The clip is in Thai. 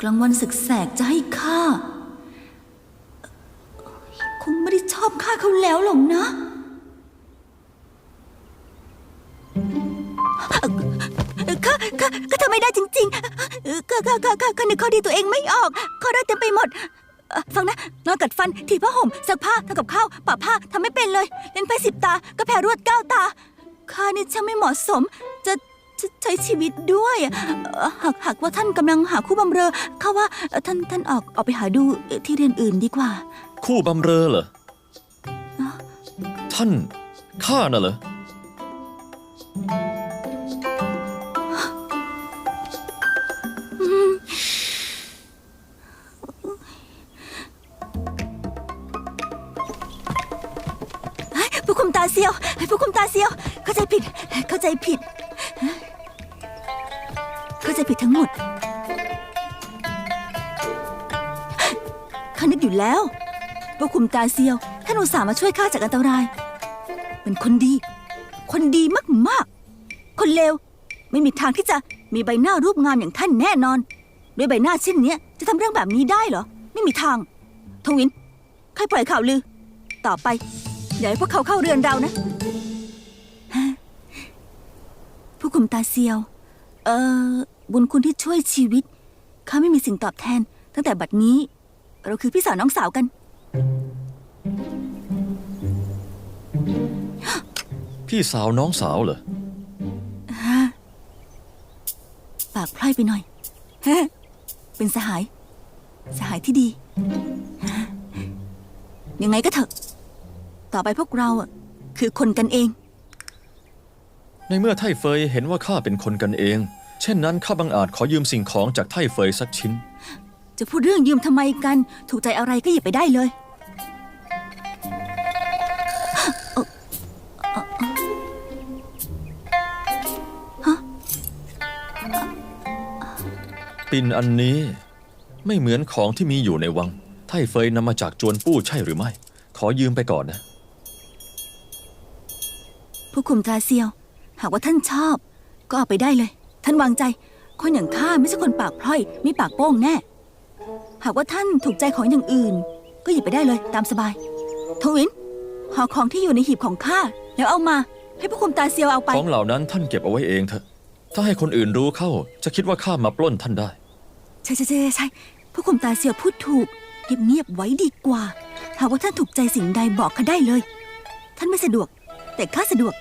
กลางวันศึกแสกจะให้ข้าคงไม่ได้ชอบข้าเขาแล้วหรอกนะ ข้าข้าข้าทำไม่ได้จริงๆเข้าข้าข้าข้าข้านึกข้อดีตัวเองไม่ออก ข้อได้อยเต็มไปหมด ฟังนะ นอนกัดฟัน ถีบผ้าห่มซักผ้าทำกับข้าวปะผ้าทำไม่เป็นเลย เล่นไพ่สิบตา ก็แพ้รวดเก้าตา ข้านี่ช่างไม่เหมาะสม จะจะใช้ชีวิตด้วยเอ่อหากหากว่าท่านกำลังหาคู่บำเรอข้าว่าเอ่อท่านท่านออกออกไปหาดูที่เรียนอื่นดีกว่า คู่บำเรอเหรออ้าวท่านข้าน่ะเหรอ ผู้คุมตาเซียวผู้คุมตาเซียว เข้าใจผิด เข้าใจผิด เข้าใจผิดทั้งหมด ข้านึกอยู่แล้วผู้คุมตาเซียวท่านอุตส่าห์มาช่วยข้าจากอันตราย เป็นคนดี คนดีมากๆ คนเลว ไม่มีทางที่จะมีใบหน้ารูปงามอย่างท่านแน่นอน ด้วยใบหน้าเช่นเนี้ยจะทำเรื่องแบบนี้ได้เหรอ ไม่มีทาง ทวินใครปล่อยข่าวลือ ต่อไปอย่าให้พวกเขาเข้าเรือนเรานะฮะผู้คุมตาเซียว เอ่อ บุญคุณที่ช่วยชีวิตข้าไม่มีสิ่งตอบแทน ตั้งแต่บัดนี้ เราคือพี่สาวน้องสาวกัน พี่สาวน้องสาวเหรอ ปากพล่อยไปหน่อยฮะเป็นสหาย สหายที่ดีฮะยังไงก็เถอะ ต่อไปพวกเราอะคือคนกันเอง ในเมื่อไท่เฟยเห็นว่าข้าเป็นคนกันเอง เช่นนั้นข้าบังอาจขอยืมสิ่งของจากไท่เฟยสักชิ้น จะพูดเรื่องยืมทำไมกัน ถูกใจอะไรก็หยิบไปได้เลย ปิ่นอันนี้ไม่เหมือนของที่มีอยู่ในวังไท่เฟยนำมาจากจวนปู้ใช่หรือไม่ ขอยืมไปก่อนนะ ผู้คุมตราเซียว หากว่าท่านชอบ ก็เอาไปได้เลย ท่านวางใจ คนอย่างข้าไม่ใช่คนปากพล่อยไม่ปากโป้งแน่ หากว่าท่านถูกใจของอย่างอื่น ก็หยิบไปได้เลยตามสบาย ทวินห่อของที่อยู่ในหีบของข้าแล้วเอามาให้ผู้คุมตาเซียวเอาไป ของเหล่านั้นท่านเก็บเอาไว้เองเถอะ ถ้าให้คนอื่นรู้เข้า จะคิดว่าข้ามาปล้นท่านได้ ใช่ใช่ใช่ใช่ผู้คุมตาเซียวพูดถูกเงียบเงียบๆไว้ดีกว่า หากว่าท่านถูกใจสิ่งใดบอกข้าได้เลย ท่านไม่สะดวก แต่ข้าสะดวก